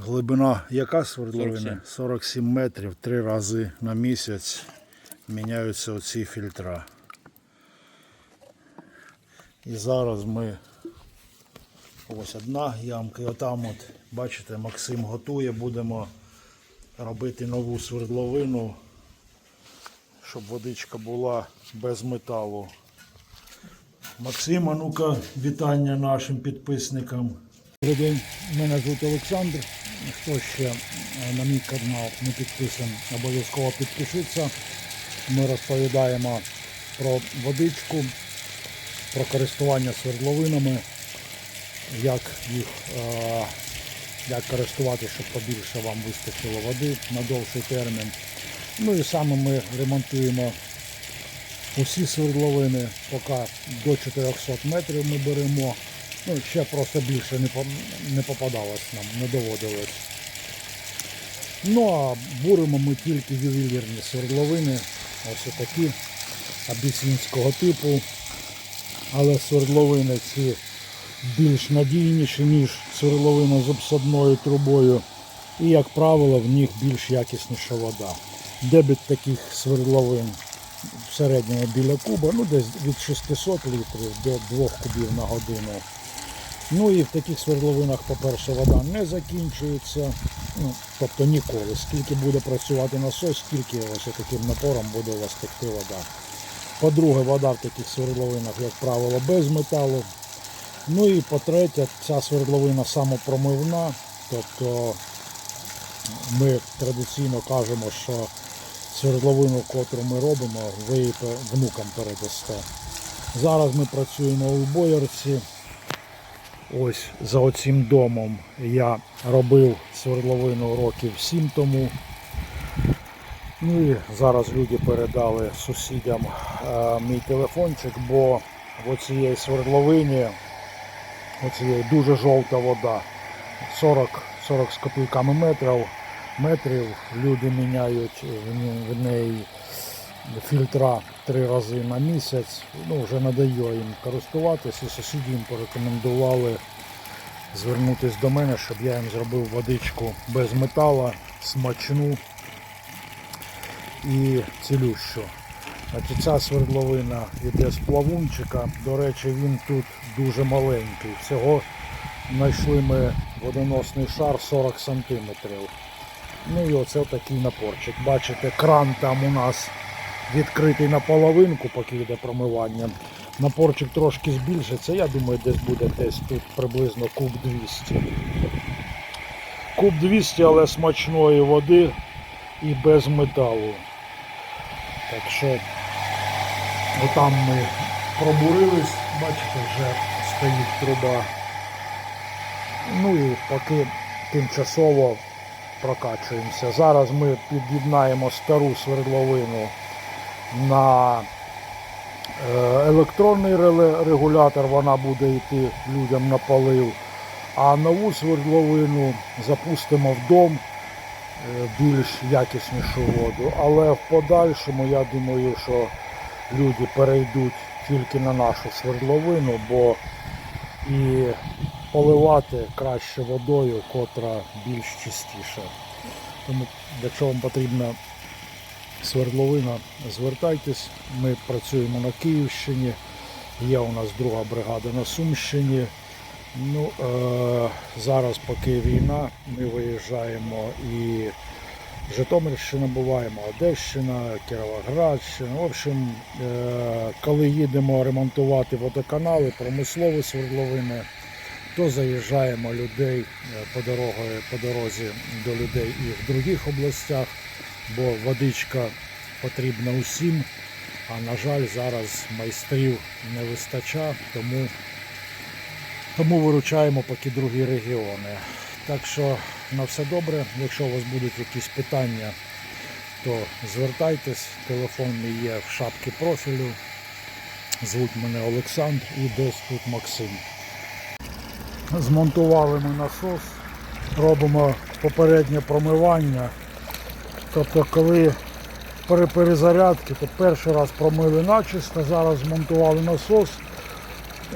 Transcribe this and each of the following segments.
Глибина яка свердловини? 47. 47 метрів, три рази на місяць міняються оці фільтра. І зараз ми ось одна ямка, і отам от, бачите, Максим готує, будемо робити нову свердловину, щоб водичка була без металу. Максим, а ну-ка, вітання нашим підписникам. Добрий день, мене звуть Олександр. Хто ще е, на мій канал не підписаний, обов'язково підпишіться. Ми розповідаємо про водичку, про користування свердловинами, як їх е, як користуватися, щоб побільше вам вистачило води на довший термін. Ну і саме ми ремонтуємо усі свердловини, поки до 400 метрів ми беремо. Ну, ще просто більше не, не попадалось нам, не доводилось. Ну а буримо ми тільки ювелірні свердловини, ось такі абісінського типу. Але свердловини ці більш надійніші, ніж свердловина з обсадною трубою. І, як правило, в них більш якісніша вода. Дебіт таких свердловин в середньому біля куба, ну десь від 600 літрів до 2 кубів на годину. Ну і в таких свердловинах, по-перше, вода не закінчується, ну, тобто ніколи. Скільки буде працювати насос, стільки ось таким напором буде у вас текти вода. По-друге, вода в таких свердловинах, як правило, без металу. Ну і по-третє, ця свердловина самопромивна, тобто ми традиційно кажемо, що свердловину, котру ми робимо, ви внукам передасте. Зараз ми працюємо у боярці. Ось за оцим домом я робив свердловину років 7 тому. Ну і зараз люди передали сусідям е, мій телефончик, бо в оцієї свердловині оцієї дуже жовта вода. 40, 40 з копійками метрів, метрів люди міняють в неї фільтра три рази на місяць. Ну, вже надаю їм користуватися і сусіди їм порекомендували звернутися до мене, щоб я їм зробив водичку без метала, смачну і цілющу. Значить, ця свердловина йде з плавунчика. До речі, він тут дуже маленький. Всього знайшли ми водоносний шар 40 см. Ну і оце такий напорчик. Бачите, кран там у нас відкритий на половинку, поки йде промивання. Напорчик трошки збільшиться, я думаю, десь буде десь тут приблизно куб 200. Куб 200, але смачної води і без металу. Так що отам ми пробурились, бачите, вже стоїть труба. Ну і поки тимчасово прокачуємося. Зараз ми під'єднаємо стару свердловину на е, електронний регулятор, вона буде йти людям на полив. А нову свердловину запустимо в дом е, більш якіснішу воду. Але в подальшому я думаю, що люди перейдуть тільки на нашу свердловину, бо і поливати краще водою, котра більш чистіша. Тому, якщо вам потрібна свердловина, звертайтесь. Ми працюємо на Київщині. Є у нас друга бригада на Сумщині. Ну, е, зараз, поки війна, ми виїжджаємо і Житомирщина буваємо, Одещина, Кіровоградщина. В общем, е, коли їдемо ремонтувати водоканали, промислові свердловини, то заїжджаємо людей е, по, дорогою, по дорозі до людей і в других областях, бо водичка потрібна усім. А на жаль, зараз майстрів не вистачає, тому, тому виручаємо поки другі регіони. Так що на все добре. Якщо у вас будуть якісь питання, то звертайтесь. Телефон мій є в шапці профілю. Звуть мене Олександр і десь тут Максим. Змонтували ми насос, робимо попереднє промивання. Тобто, коли при перезарядці, то перший раз промили начисто, зараз змонтували насос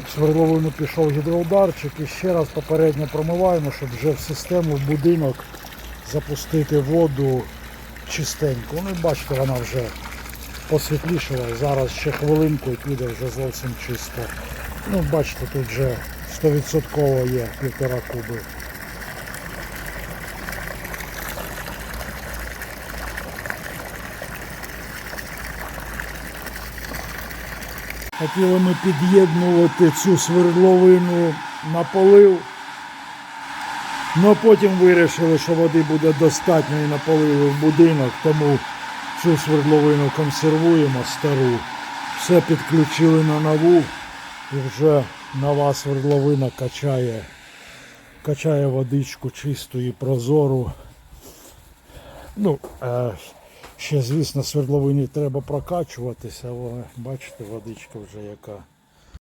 В свердловину пішов гідроударчик і ще раз попередньо промиваємо, щоб вже в систему, в будинок запустити воду чистенько. Ну і бачите, вона вже посвітлішала. Зараз ще хвилинку і піде вже зовсім чисто. Ну, бачите, тут вже 100% є півтора куби. Хотіли ми під'єднувати цю свердловину на полив. Ну потім вирішили, що води буде достатньо і на поливи в будинок, тому цю свердловину консервуємо стару. Все підключили на нову і вже нова свердловина качає, качає водичку чисту і прозору. Ну, е, ще, звісно, свердловині треба прокачуватися, але бачите, водичка вже яка